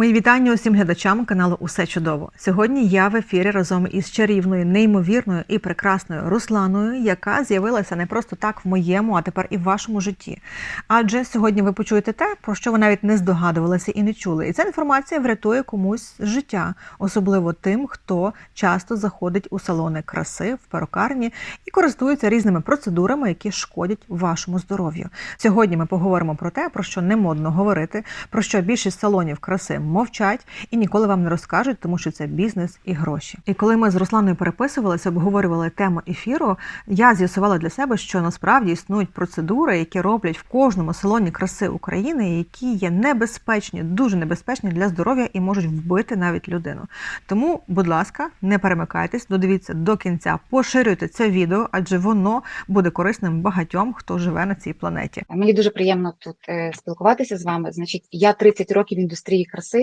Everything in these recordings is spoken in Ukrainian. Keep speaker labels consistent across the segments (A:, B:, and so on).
A: Мої вітання усім глядачам каналу Усе чудово. Сьогодні я в ефірі разом із чарівною, неймовірною і прекрасною Русланою, яка з'явилася не просто так в моєму, а тепер і в вашому житті. Адже сьогодні ви почуєте те, про що ви навіть не здогадувалися і не чули. І ця інформація врятує комусь життя, особливо тим, хто часто заходить у салони краси в перукарні і користується різними процедурами, які шкодять вашому здоров'ю. Сьогодні ми поговоримо про те, про що не модно говорити, про що більшість салонів краси мовчать і ніколи вам не розкажуть, тому що це бізнес і гроші. І коли ми з Русланою переписувалися, обговорювали тему ефіру, я з'ясувала для себе, що насправді існують процедури, які роблять в кожному салоні краси України, які є небезпечні, дуже небезпечні для здоров'я і можуть вбити навіть людину. Тому, будь ласка, не перемикайтесь, додивіться до кінця, поширюйте це відео, адже воно буде корисним багатьом, хто живе на цій планеті.
B: Мені дуже приємно тут е, спілкуватися з вами. Значить, я 30 років індустрії краси.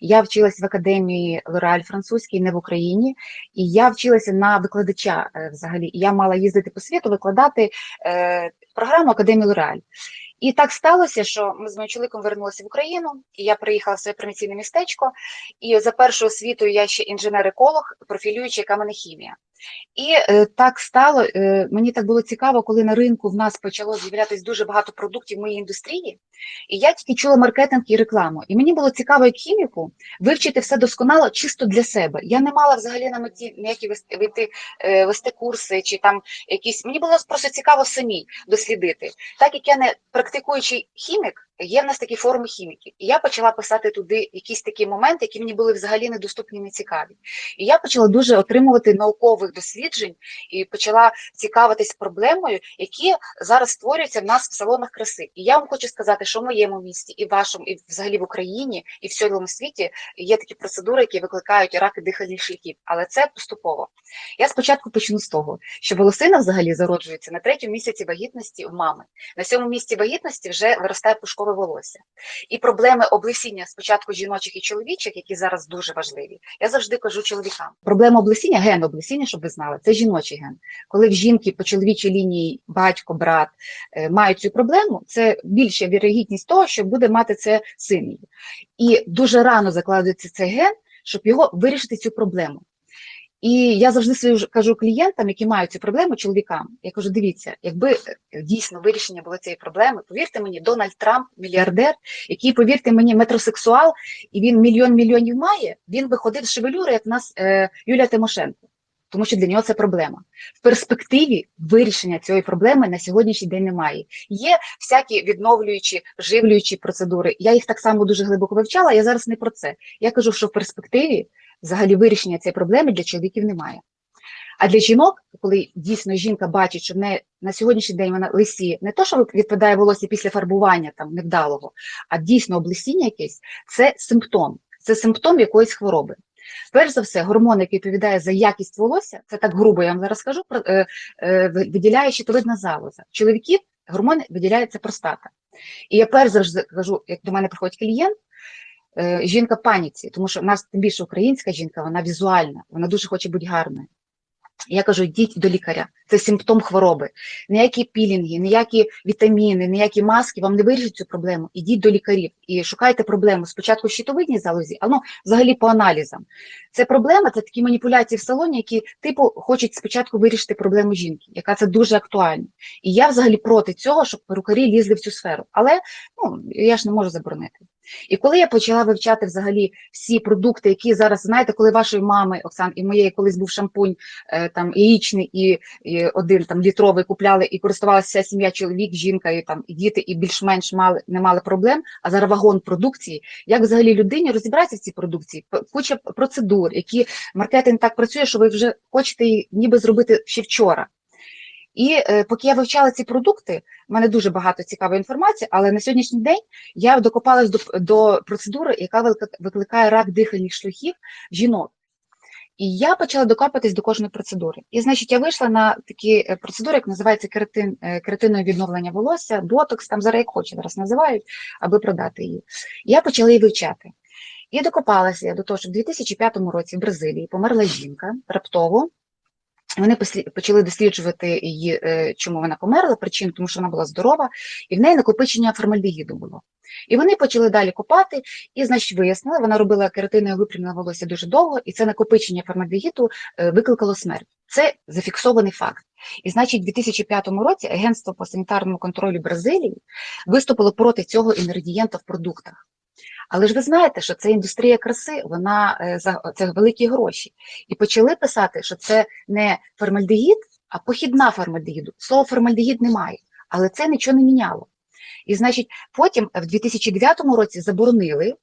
B: Я вчилась в академії Лореаль французькій, не в Україні, і я вчилася на викладача е, взагалі. Я мала їздити по світу, викладати е, програму Академії Лореаль. І так сталося, що ми з моїм чоловіком вернулися в Україну, і я приїхала в своє приміційне містечко. І за першою освітою я ще інженер-еколог, профілюючий каменехімія. І е, так стало, е, мені так було цікаво, коли на ринку в нас почало з'являтися дуже багато продуктів моїй індустрії, і я тільки чула маркетинг і рекламу. І мені було цікаво, як хіміку, вивчити все досконало чисто для себе. Я не мала взагалі на меті ніякі вести, вести, е, вести курси чи там якісь. Мені було просто цікаво самій дослідити. Так як я не практикуючий хімік, є в нас такі форми хіміки. І я почала писати туди якісь такі моменти, які мені були взагалі недоступні, не цікаві. І я почала дуже отримувати наукових досліджень і почала цікавитись проблемою, які зараз створюються в нас в салонах краси. І я вам хочу сказати, що в моєму місті, і в вашому, і взагалі в Україні, і в цілому світі є такі процедури, які викликають раки дихальних шляхів, але це поступово. Я спочатку почну з того, що волосина взагалі зароджується на третьому місяці вагітності в мами. На сьомому місці вагітності вже виростає волосся. І проблеми облесіння спочатку жіночих і чоловічих, які зараз дуже важливі, я завжди кажу чоловікам. Проблема облесіння, ген облесіння, щоб ви знали, це жіночий ген. Коли в жінки по чоловічій лінії батько, брат е, мають цю проблему, це більша вірогідність того, що буде мати це син. І дуже рано закладується цей ген, щоб його вирішити цю проблему. І я завжди свою кажу клієнтам, які мають цю проблему, чоловікам, я кажу: дивіться, якби е, дійсно вирішення було цієї проблеми, повірте мені, Дональд Трамп, мільярдер, який, повірте мені, метросексуал, і він мільйон мільйонів має, він би ходив з шевелюри, як в нас е, Юлія Тимошенко. Тому що для нього це проблема. В перспективі вирішення цієї проблеми на сьогоднішній день немає. Є всякі відновлюючі, вживлюючі процедури. Я їх так само дуже глибоко вивчала. Я зараз не про це. Я кажу, що в перспективі взагалі вирішення цієї проблеми для чоловіків немає. А для жінок, коли дійсно жінка бачить, що в неї на сьогоднішній день вона лисі, не то, що відпадає волосся після фарбування там невдалого, а дійсно облесіння якесь, це симптом. Це симптом якоїсь хвороби. Перш за все, гормон, який відповідає за якість волосся, це так грубо я вам зараз скажу, е, е, виділяє щитовидна залоза. Чоловіків гормон виділяється простата. І я перш завжди кажу, як до мене приходить клієнт, жінка паніці, тому що в нас тим більше українська жінка, вона візуальна, вона дуже хоче бути гарною. Я кажу, йдіть до лікаря, це симптом хвороби. Ніякі пілінги, ніякі вітаміни, ніякі маски вам не вирішать цю проблему. Ідіть до лікарів і шукайте проблему спочатку в щитовидній залозі, а ну взагалі по аналізам. Це проблема, це такі маніпуляції в салоні, які типу хочуть спочатку вирішити проблему жінки, яка це дуже актуально. І я взагалі проти цього, щоб перукарі лізли в цю сферу. Але ну я ж не можу заборонити. І коли я почала вивчати взагалі всі продукти, які зараз знаєте, коли вашої мами Оксан і моєї колись був шампунь е, там яєчний і, і один там літровий купляли і користувалася вся сім'я, чоловік, жінка і там і діти, і більш-менш мали не мали проблем. А зараз вагон продукції. Як взагалі людині розібратися в цій продукції? Куча процедур, які маркетинг так працює, що ви вже хочете її ніби зробити ще вчора. І е, поки я вивчала ці продукти, в мене дуже багато цікавої інформації, але на сьогоднішній день я докопалась до, до процедури, яка виклик- викликає рак дихальних шляхів жінок. І я почала докопатись до кожної процедури. І, значить, я вийшла на такі е, процедури, як називається кератин, е, кератинове відновлення волосся, ботокс, там зараз як хоче зараз називають, аби продати її. Я почала її вивчати. І докопалася я до того, що в 2005 році в Бразилії померла жінка раптово Вони почали досліджувати її, е, чому вона померла, причину, тому що вона була здорова, і в неї накопичення формальдегіду було. І вони почали далі копати, і, значить, вияснили, вона робила кератинове випрямлене волосся дуже довго, і це накопичення формальдегіду е, викликало смерть. Це зафіксований факт. І, значить, у 2005 році Агентство по санітарному контролю Бразилії виступило проти цього інгредієнта в продуктах. Але ж ви знаєте, що це індустрія краси, вона е, це великі гроші. І почали писати, що це не формальдегід, а похідна формальдегіду. Слова формальдегід немає, але це нічого не міняло. І значить, потім в 2009 році заборонили,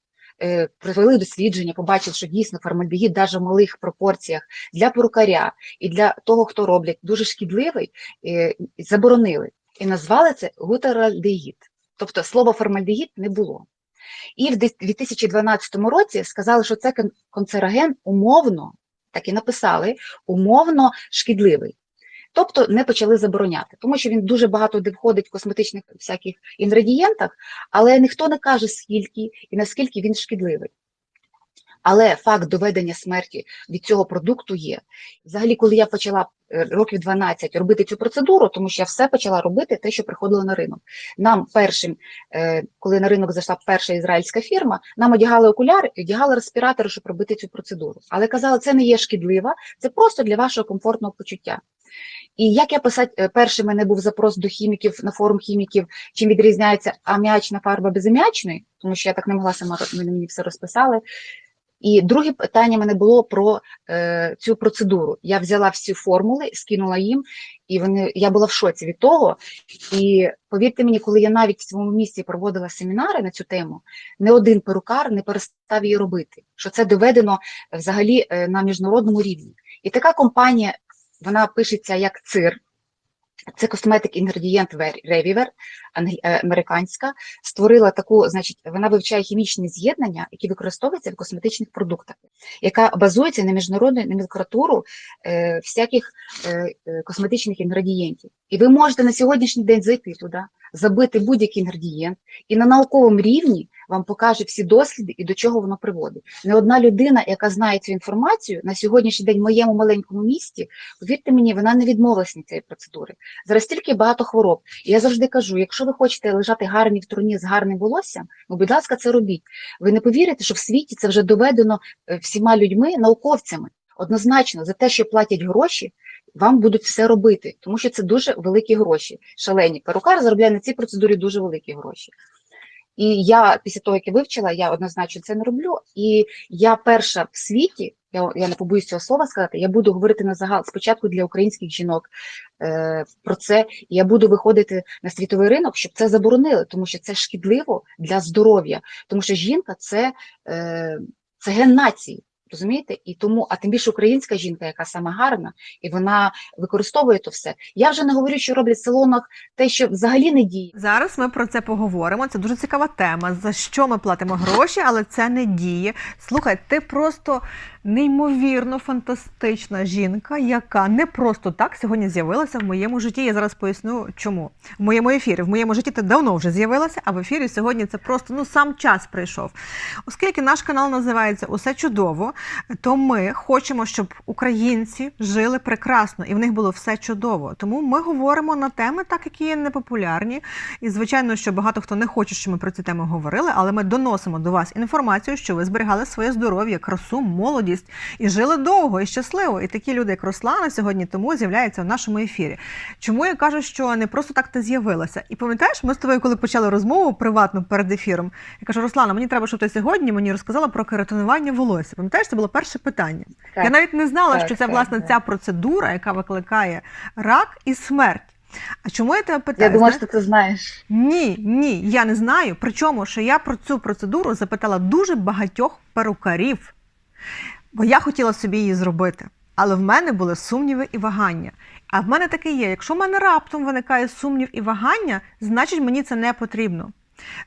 B: е, провели дослідження, побачили, що дійсно формальдегід навіть в малих пропорціях для перукаря і для того, хто роблять, дуже шкідливий, е, заборонили. І назвали це гутеральдегід. Тобто слова формальдегід не було. І в 2012 році сказали, що це канцероген умовно, так і написали, умовно шкідливий. Тобто не почали забороняти, тому що він дуже багато де входить в косметичних всяких інгредієнтах, але ніхто не каже, скільки і наскільки він шкідливий. Але факт доведення смерті від цього продукту є. Взагалі, коли я почала років 12 робити цю процедуру, тому що я все почала робити те, що приходило на ринок. Нам першим, е, коли на ринок зайшла перша ізраїльська фірма, нам одягали окуляри і одягали респіратори, щоб робити цю процедуру. Але казали, це не є шкідлива, це просто для вашого комфортного почуття. І як я писати, е, перший мене був запрос до хіміків на форум хіміків, чим відрізняється аміачна фарба безаміачної, тому що я так не могла сама мені все розписали. І друге питання мене було про е, цю процедуру. Я взяла всі формули, скинула їм, і вони я була в шоці від того. І повірте мені, коли я навіть в цьому місці проводила семінари на цю тему, не один перукар не перестав її робити. Що це доведено взагалі е, на міжнародному рівні. І така компанія, вона пишеться як цир. Це косметик інгредієнт Ревівер, е, американська, створила таку, значить, вона вивчає хімічні з'єднання, які використовуються в косметичних продуктах, яка базується на міжнародну номенклатуру е, всяких е, е, косметичних інгредієнтів. І ви можете на сьогоднішній день зайти туди, забити будь-який інгредієнт, і на науковому рівні вам покаже всі досліди і до чого воно приводить. Не одна людина, яка знає цю інформацію, на сьогоднішній день в моєму маленькому місті, повірте мені, вона не відмовилась від цієї процедури. Зараз стільки багато хвороб. І я завжди кажу: якщо ви хочете лежати гарні в труні з гарним волоссям, ну, будь ласка, це робіть. Ви не повірите, що в світі це вже доведено е, всіма людьми, науковцями. Однозначно, за те, що платять гроші, вам будуть все робити, тому що це дуже великі гроші. Шалені. Перукар заробляє на цій процедурі дуже великі гроші. І я після того, як я вивчила, я однозначно це не роблю. І я перша в світі, я, я не побоюсь цього слова сказати, я буду говорити на загал спочатку для українських жінок е, про це. І я буду виходити на світовий ринок, щоб це заборонили, тому що це шкідливо для здоров'я, тому що жінка це, е, це ген нації. Розумієте? І тому, а тим більше українська жінка, яка саме гарна, і вона використовує то все. Я вже не говорю, що роблять в салонах те, що взагалі не діє.
A: Зараз ми про це поговоримо. Це дуже цікава тема. За що ми платимо гроші, але це не діє. Слухай, ти просто неймовірно фантастична жінка, яка не просто так сьогодні з'явилася в моєму житті. Я зараз поясню, чому в моєму ефірі. В моєму житті ти давно вже з'явилася, а в ефірі сьогодні це просто ну сам час прийшов. Оскільки наш канал називається Усе чудово, то ми хочемо, щоб українці жили прекрасно і в них було все чудово. Тому ми говоримо на теми, так які є непопулярні. І звичайно, що багато хто не хоче, щоб ми про ці теми говорили, але ми доносимо до вас інформацію, що ви зберігали своє здоров'я, красу, молодість і жили довго і щасливо. І такі люди, як Руслана, сьогодні тому з'являються в нашому ефірі. Чому я кажу, що не просто так ти з'явилася? І пам'ятаєш, ми з тобою, коли почали розмову приватну перед ефіром, я кажу, Руслана, мені треба, щоб ти сьогодні мені розказала про кератинування волосся. Пам'ятаєш, це було перше питання.
B: Так.
A: Я навіть не знала,
B: Так,
A: що це
B: так,
A: власне
B: так.
A: ця процедура, яка викликає рак і смерть. А чому я тебе питаю?
B: Я думаю, що ти знаєш.
A: Ні, ні, я не знаю. Причому, що я про цю процедуру запитала дуже багатьох перукарів, бо я хотіла собі її зробити. Але в мене були сумніви і вагання. А в мене таке є: якщо в мене раптом виникає сумнів і вагання, значить мені це не потрібно.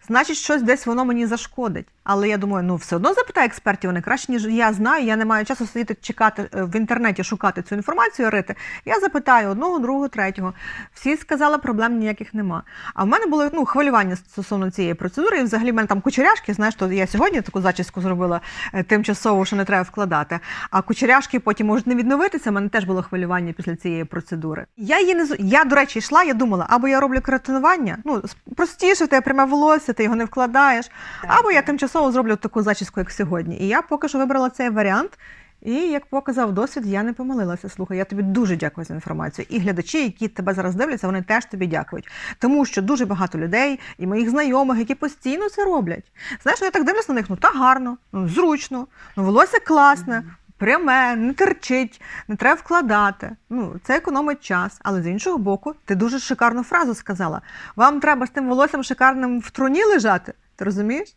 A: Значить, щось десь воно мені зашкодить. Але я думаю, ну все одно запитай експертів, вони краще, ніж я знаю. Я не маю часу сидіти чекати е, в інтернеті, шукати цю інформацію, рити. Я запитаю одного, другого, третього. Всі сказали, проблем ніяких нема. А в мене було ну, хвилювання стосовно цієї процедури. І взагалі в мене там кучеряшки, знаєш, то я сьогодні таку зачіску зробила е, тимчасово, що не треба вкладати. А кучеряшки потім можуть не відновитися. У мене теж було хвилювання після цієї процедури. Я її не я, до речі, йшла, я думала, або я роблю кератинування, ну простіше, тебе пряме волосся, ти його не вкладаєш. Або я тимчасово зроблю таку зачіску, як сьогодні. І я поки що вибрала цей варіант. І як показав досвід, я не помилилася. Слухай, я тобі дуже дякую за інформацію. І глядачі, які тебе зараз дивляться, вони теж тобі дякують. Тому що дуже багато людей і моїх знайомих, які постійно це роблять. Знаєш, я так дивлюся на них, ну так гарно, ну зручно, ну волосся класне. Пряме, не терчить, не треба вкладати. Ну, це економить час. Але з іншого боку, ти дуже шикарну фразу сказала. Вам треба з тим волоссям шикарним в труні лежати. Ти розумієш?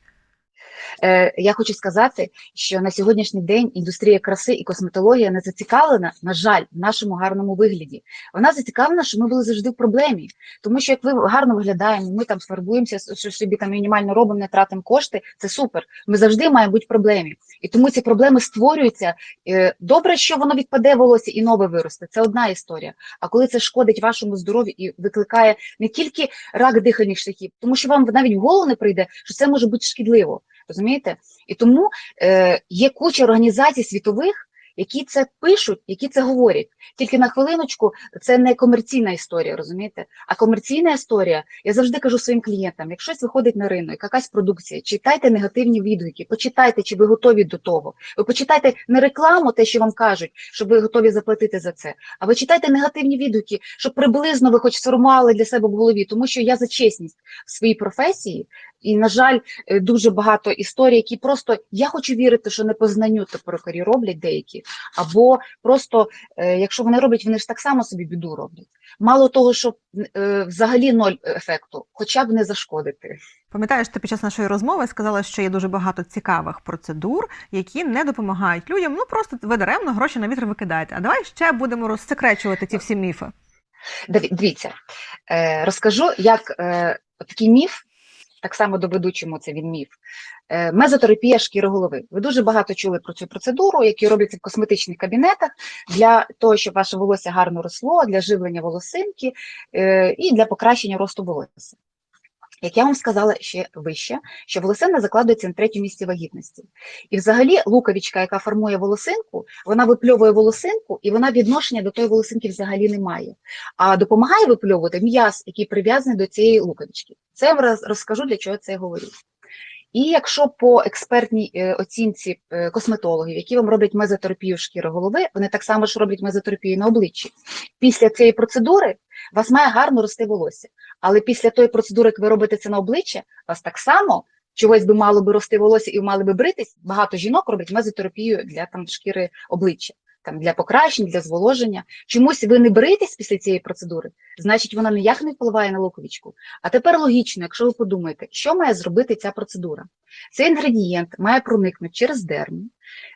B: Е, я хочу сказати, що на сьогоднішній день індустрія краси і косметологія не зацікавлена, на жаль, в нашому гарному вигляді. Вона зацікавлена, що ми були завжди в проблемі. Тому що як ви гарно виглядаємо, ми там фарбуємося, що собі там мінімально робимо, не тратимо кошти, це супер. Ми завжди маємо бути в проблемі. І тому ці проблеми створюються. Е, Добре, що воно відпаде волосся і нове виросте. Це одна історія. А коли це шкодить вашому здоров'ю і викликає не тільки рак дихальних шляхів, тому що вам навіть в голову не прийде, що це може бути шкідливо. Розумієте? І тому е, є куча організацій світових, які це пишуть, які це говорять. Тільки на хвилиночку це не комерційна історія, розумієте? А комерційна історія, я завжди кажу своїм клієнтам: якщо щось виходить на ринок, якась продукція, читайте негативні відгуки, почитайте, чи ви готові до того. Ви почитайте не рекламу, те, що вам кажуть, щоб ви готові заплатити за це. А ви читайте негативні відгуки, щоб приблизно ви хоч сформували для себе в голові, тому що я за чесність в своїй професії. І, на жаль, е, дуже багато історій, які просто я хочу вірити, що не по знанню то перукарі роблять деякі, або просто, е, якщо вони роблять, вони ж так само собі біду роблять. Мало того, що е, взагалі ноль ефекту, хоча б не зашкодити.
A: Пам'ятаєш, ти під час нашої розмови сказала, що є дуже багато цікавих процедур, які не допомагають людям. Ну просто ви даремно гроші на вітер викидаєте. А давай ще будемо розсекречувати ці всі міфи.
B: Диві- Дивіться, розкажу, як такий міф, так само доведучому це він міф. Е, Мезотерапія шкіри голови. Ви дуже багато чули про цю процедуру, які робляться в косметичних кабінетах для того, щоб ваше волосся гарно росло, для живлення волосинки е, і для покращення росту волосся. Як я вам сказала ще вище, що волосина закладується на третьому місці вагітності. І взагалі луковичка, яка формує волосинку, вона випльовує волосинку, і вона відношення до тої волосинки взагалі не має. А допомагає випльовувати м'яз, який прив'язаний до цієї луковички. Це я вам розкажу, для чого я це говорю. І якщо по експертній е, оцінці е, косметологів, які вам роблять мезотерапію шкіри голови, вони так само ж роблять мезотерапію на обличчі. Після цієї процедури вас має гарно рости волосся. Але після тої процедури, як ви робите це на обличчя, вас так само чогось би мало би рости волосся і мали би бритись. Багато жінок роблять мезотерапію для там шкіри обличчя, там для покращень, для зволоження. Чомусь ви не бритесь після цієї процедури, значить вона ніяк не впливає на луковичку. А тепер логічно, якщо ви подумаєте, що має зробити ця процедура? Цей інгредієнт має проникнути через дерму,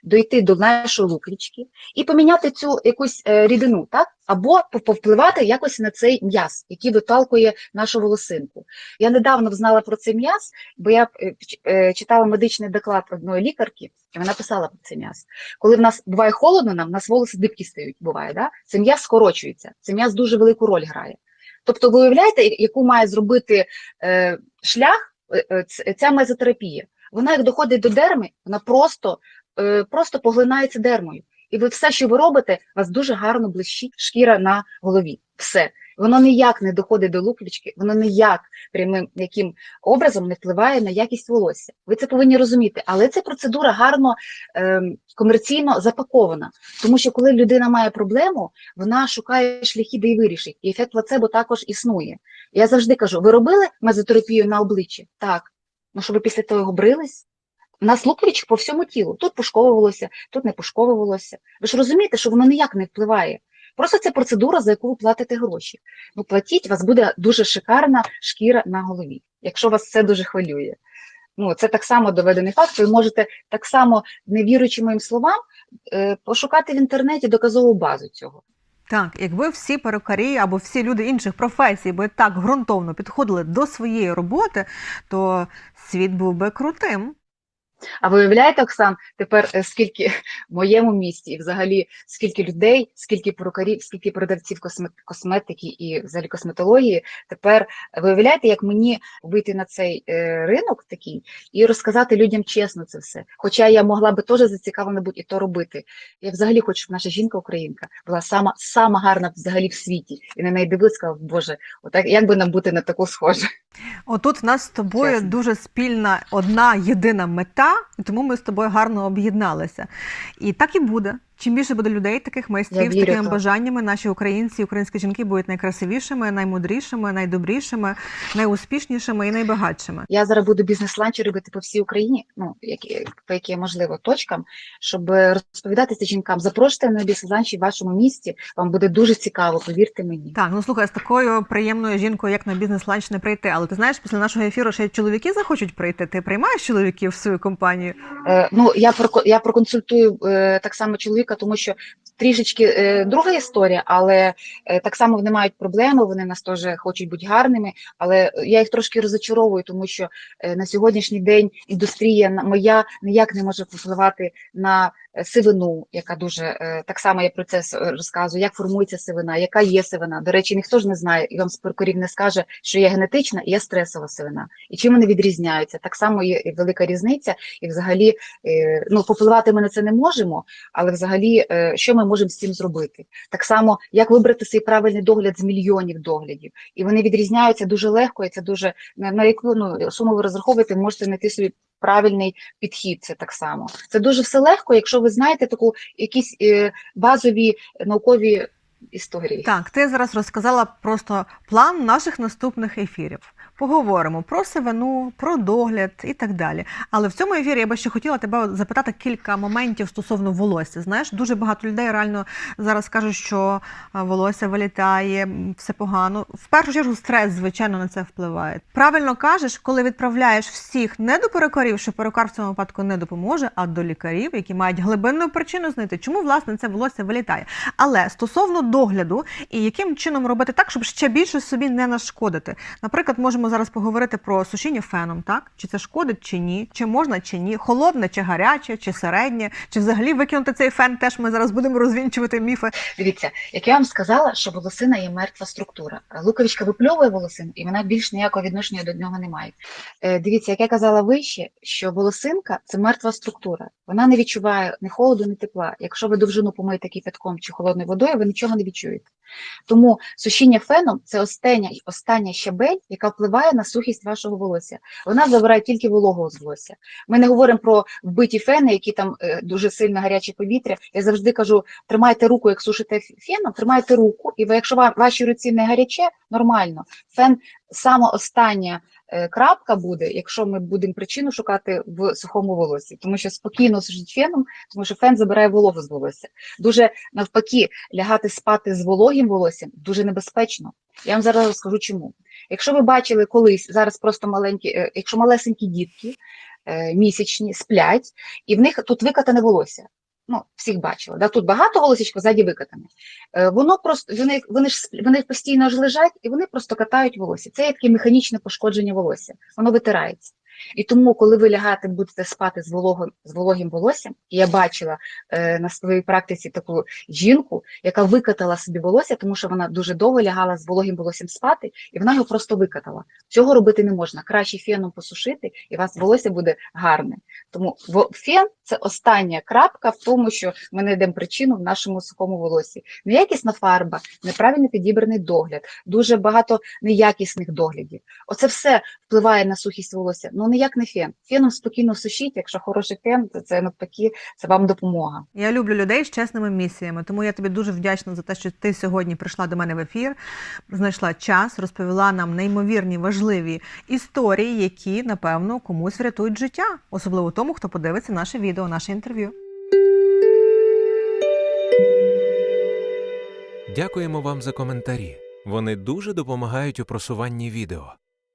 B: дойти до нашої луковички і поміняти цю якусь е, рідину, так? Або повпливати якось на цей м'яз, який виталкує нашу волосинку. Я недавно знала про цей м'яз, бо я е, е, читала медичний доклад одної лікарки, і вона писала про цей м'яз. Коли в нас буває холодно, нам в нас волоси дибкі стають, буває, да? це м'яз скорочується, це м'яз дуже велику роль грає. Тобто, ви уявляєте, яку має зробити е, шлях е, е, ця мезотерапія? Вона як доходить до дерми, вона просто, е, просто поглинається дермою. І ви все, що ви робите, у вас дуже гарно блищить шкіра на голові. Все. Воно ніяк не доходить до луковички, воно ніяк прямим яким образом не впливає на якість волосся. Ви це повинні розуміти. Але ця процедура гарно ем, комерційно запакована. Тому що коли людина має проблему, вона шукає шляхи, де її вирішить. І ефект плацебо також існує. Я завжди кажу: ви робили мезотерапію на обличчі? Так. Ну, що ви після того брились? У нас луковичок по всьому тілу. Тут пушкове волосся, тут не пушкове. Ви ж розумієте, що воно ніяк не впливає. Просто це процедура, за яку ви платите гроші. Ну, платіть, у вас буде дуже шикарна шкіра на голові, якщо вас це дуже хвилює. Ну, це так само доведений факт. Ви можете так само, не віруючи моїм словам, е, пошукати в інтернеті доказову базу цього.
A: Так, якби всі перукарі або всі люди інших професій би так ґрунтовно підходили до своєї роботи, то світ був би крутим.
B: А ви уявляєте, Оксан, тепер е, скільки в моєму місті, і взагалі скільки людей, скільки перукарів, скільки продавців косме- косметики і взагалі косметології. Тепер ви уявляєте, як мені вийти на цей е, ринок такий і розказати людям чесно це все. Хоча я могла би теж зацікавлена бути і то робити. Я взагалі хочу, щоб наша жінка українка була сама, сама гарна взагалі в світі. І на неї дивилась, сказала, Боже, отак як би нам бути на таку схоже.
A: Отут в нас з тобою
B: Чесно.
A: дуже спільна одна єдина мета, і тому ми з тобою гарно об'єдналися. І так і буде. Чим більше буде людей, таких майстрів з такими бажаннями, наші українці українські жінки будуть найкрасивішими, наймудрішими, найдобрішими, найуспішнішими і найбагатшими.
B: Я зараз буду бізнес-ланчі робити по всій Україні, ну які по які можливо точкам, щоб розповідати це жінкам. Запрошуйте на бізнес-ланчі в вашому місті. Вам буде дуже цікаво, повірте мені.
A: Так, ну слухай, з такою приємною жінкою, як на бізнес-ланч, не прийти. Але ти знаєш, після нашого ефіру ще чоловіки захочуть прийти. Ти приймаєш чоловіків в свою компанію?
B: Е, ну я про я проконсультую е, так само чоловіка, тому що трішечки е, друга історія, але е, так само вони мають проблеми. Вони нас теж хочуть бути гарними, але я їх трошки розочаровую, тому що е, на сьогоднішній день індустрія моя ніяк не може впливати на сивину, яка дуже е, так само я про це розказую, як формується сивина, яка є сивина. До речі, ніхто ж не знає, і вам з не скаже, що є генетична і є стресова сивина. І чим вони відрізняються? Так само є велика різниця, і взагалі е, ну попливати ми на це не можемо, але взагалі, е, що ми можемо з цим зробити? Так само, як вибрати свій правильний догляд з мільйонів доглядів, і вони відрізняються дуже легко, і це дуже на яку ну, суму ви розраховуєте, можете знайти собі правильний підхід. Це так само. Це дуже все легко, якщо ви знаєте таку якісь е, базові наукові історії.
A: Так, ти зараз розказала просто план наших наступних ефірів. Поговоримо про сивину, про догляд і так далі. Але в цьому ефірі я би ще хотіла тебе запитати кілька моментів стосовно волосся. Знаєш, дуже багато людей реально зараз кажуть, що волосся вилітає, все погано. В першу чергу стрес, звичайно, на це впливає. Правильно кажеш, коли відправляєш всіх не до перукарів, що перукар в цьому випадку не допоможе, а до лікарів, які мають глибинну причину знайти, чому власне це волосся вилітає. Але стосовно догляду і яким чином робити так, щоб ще більше собі не нашкодити. Наприклад, можемо зараз поговорити про сушіння феном, так? Чи це шкодить, чи ні, чи можна, чи ні, холодне, чи гаряче, чи середнє, чи взагалі викинути цей фен, теж ми зараз будемо розвінчувати міфи.
B: Дивіться, як я вам сказала, що волосина є мертва структура. Луковичка випльовує волосину, і вона більш ніякого відношення до нього не має. Е, Дивіться, як я казала вище, що волосинка це мертва структура. Вона не відчуває ні холоду, ні тепла. Якщо ви довжину помиєте кипятком чи холодною водою, ви нічого не відчуєте. Тому сушіння феном це остання, остання щабель, яка впливає на сухість вашого волосся. Вона забирає тільки вологу з волосся. Ми не говоримо про вбиті фени, які там е, дуже сильно гаряче повітря. Я завжди кажу, тримайте руку, як сушите феном, тримайте руку, і ви, якщо ва- вашій руці не гаряче, нормально. Фен саме остання крапка буде, якщо ми будемо причину шукати в сухому волосі, тому що спокійно сушить феном, тому що фен забирає вологу з волосся. Дуже навпаки, лягати спати з вологим волоссям дуже небезпечно. Я вам зараз розкажу чому. Якщо ви бачили колись, зараз просто маленькі, е, якщо малесенькі дітки е, місячні сплять, і в них тут викатане волосся. Ну, всіх бачили. Да? Тут багато волосічка, ззаді викатане. Е, Воно просто вони, вони ж вони постійно ж лежать і вони просто катають волосся. Це є таке механічне пошкодження волосся. Воно витирається. І тому, коли ви лягаєте, будете спати з вологим, з вологим волоссям, і я бачила е, на своїй практиці таку жінку, яка викатала собі волосся, тому що вона дуже довго лягала з вологим волоссям спати, і вона його просто викатала. Цього робити не можна. Краще феном посушити, і у вас волосся буде гарне. Тому фен це остання крапка в тому, що ми знайдемо причину в нашому сухому волосі. Неякісна фарба, неправильно підібраний догляд, дуже багато неякісних доглядів. Оце все впливає на сухість волосся. Ну ніяк не фен. Феном спокійно сушіть. Якщо хороший фен, то це навпаки, це вам допомога.
A: Я люблю людей з чесними місіями, тому я тобі дуже вдячна за те, що ти сьогодні прийшла до мене в ефір, знайшла час, розповіла нам неймовірні важливі історії, які напевно комусь врятують життя, особливо тому, хто подивиться наше відео, наше інтерв'ю.
C: Дякуємо вам за коментарі. Вони дуже допомагають у просуванні відео.